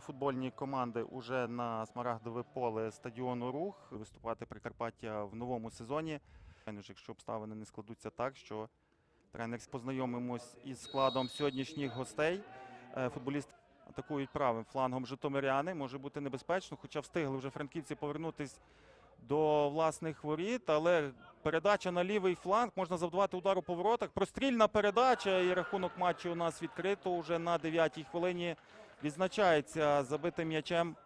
футбольні команди уже на смарагдове поле стадіону Рух виступати Прикарпаття в новому сезоні. Якщо обставини не складуться так, що тренер познайомимось із складом сьогоднішніх гостей. Е, Футболісти атакують правим флангом Житомиряни. Може бути небезпечно, хоча встигли вже франківці повернутись до власних воріт, але передача на лівий фланг можна завдавати удар у поворотах. Прострільна передача і рахунок матчу у нас відкрито. Уже на 9-й хвилині відзначається забитим м'ячем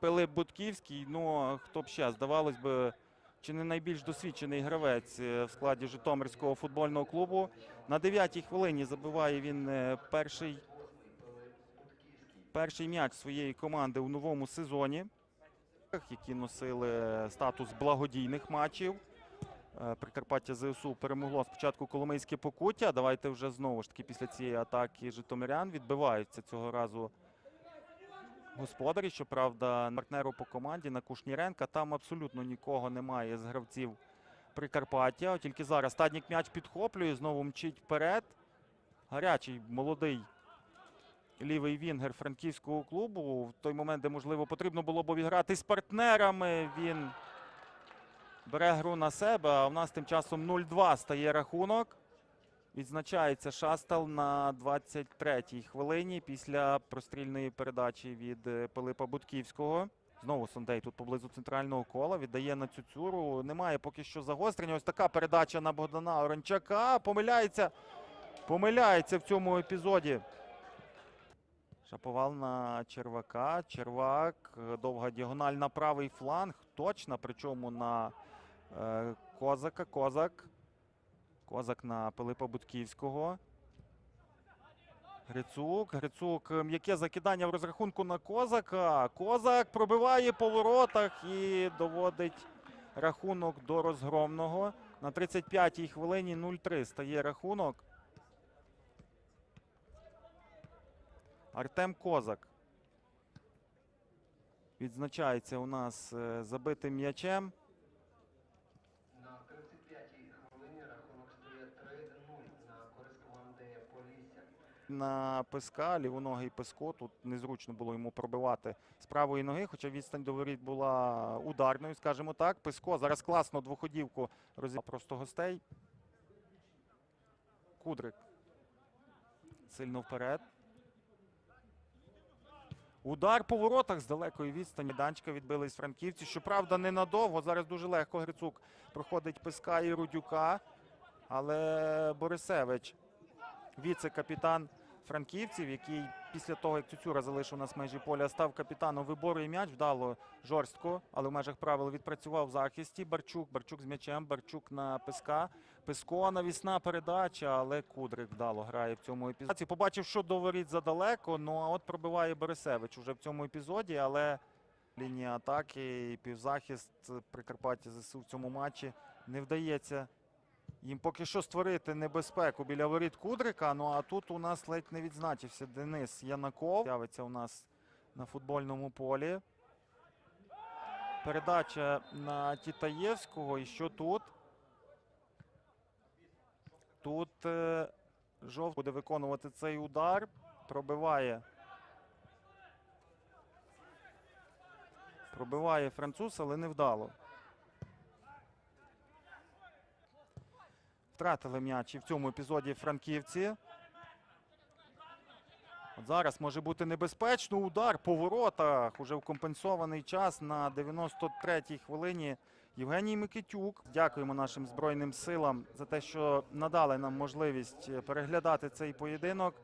Пилип Будківський. Ну, хто б ще, здавалось би, чи не найбільш досвідчений гравець е, в складі Житомирського футбольного клубу. На 9-й хвилині забиває він е, перший, перший м'яч своєї команди у новому сезоні які носили статус благодійних матчів. Е, Прикарпаття ЗСУ перемогло спочатку Коломийське Покуття. Давайте вже знову ж таки після цієї атаки Житомирян відбиваються цього разу господарі. Щоправда, партнеру по команді на Кушніренка. Там абсолютно нікого немає з гравців Прикарпаття. Тільки зараз стаднік м'яч підхоплює, знову мчить вперед. Гарячий молодий лівий вінгер франківського клубу. В той момент, де, можливо, потрібно було б обіграти з партнерами. Він бере гру на себе. А в нас тим часом 0-2 стає рахунок. Відзначається Шастал на 23-й хвилині після прострільної передачі від е, Пилипа Будківського. Знову Сондей тут поблизу центрального кола віддає на цюцюру. Немає поки що загострення. Ось така передача на Богдана Оранчака. Помиляється. Помиляється в цьому епізоді. Шаповал на Червака. Червак. е, Довга діагональ на правий фланг. Точна, причому на Козака. Козак. Козак на Пилипа Будківського. Грицук. Грицук. е, М'яке закидання в розрахунку на Козака. Козак пробиває по воротах і доводить рахунок до розгромного. На 35-й хвилині 0-3 стає рахунок. Артем Козак. Відзначається у нас е, забитим м'ячем. На 35-й хвилині рахунок стає 3-0 на користь команди Полісся. На писка, лівоногий писко. Тут незручно було йому пробивати з правої ноги, хоча відстань до воріт була ударною, скажімо так. Писко зараз класно двоходівку розіграв просто гостей. Кудрик. Сильно вперед. Удар по воротах з далекої відстані. Данчика відбились франківці. Щоправда, ненадовго. Зараз дуже легко Грицук проходить Писка і Рудюка. Але Борисевич віце-капітан франківців, який після того, як Цюцюра залишив нас межі поля, став капітаном виборює м'яч, вдало жорстко, але в межах правил відпрацював в захисті. Барчук, Барчук з м'ячем, Барчук на Писка. Писко навісна передача, але Кудрик вдало грає в цьому епізоді. Побачив, що до воріт задалеко, ну а от пробиває Борисевич уже в цьому епізоді, але лінія атаки і півзахист Прикарпаття ЗСУ в цьому матчі не вдається їм поки що створити небезпеку біля воріт Кудрика. Ну а тут у нас ледь не відзначився Денис Янаков. З'явиться у нас на футбольному полі. Передача на Тітаєвського. І що тут? Тут е, жовт буде виконувати цей удар. Пробиває. Пробиває француз, але невдало. Втратили м'яч і в цьому епізоді франківці. От зараз може бути небезпечно. Удар по воротах. Уже в компенсований час на 93-й хвилині. Євгеній Микитюк. Дякуємо нашим Збройним силам за те, що надали нам можливість переглядати цей поєдинок.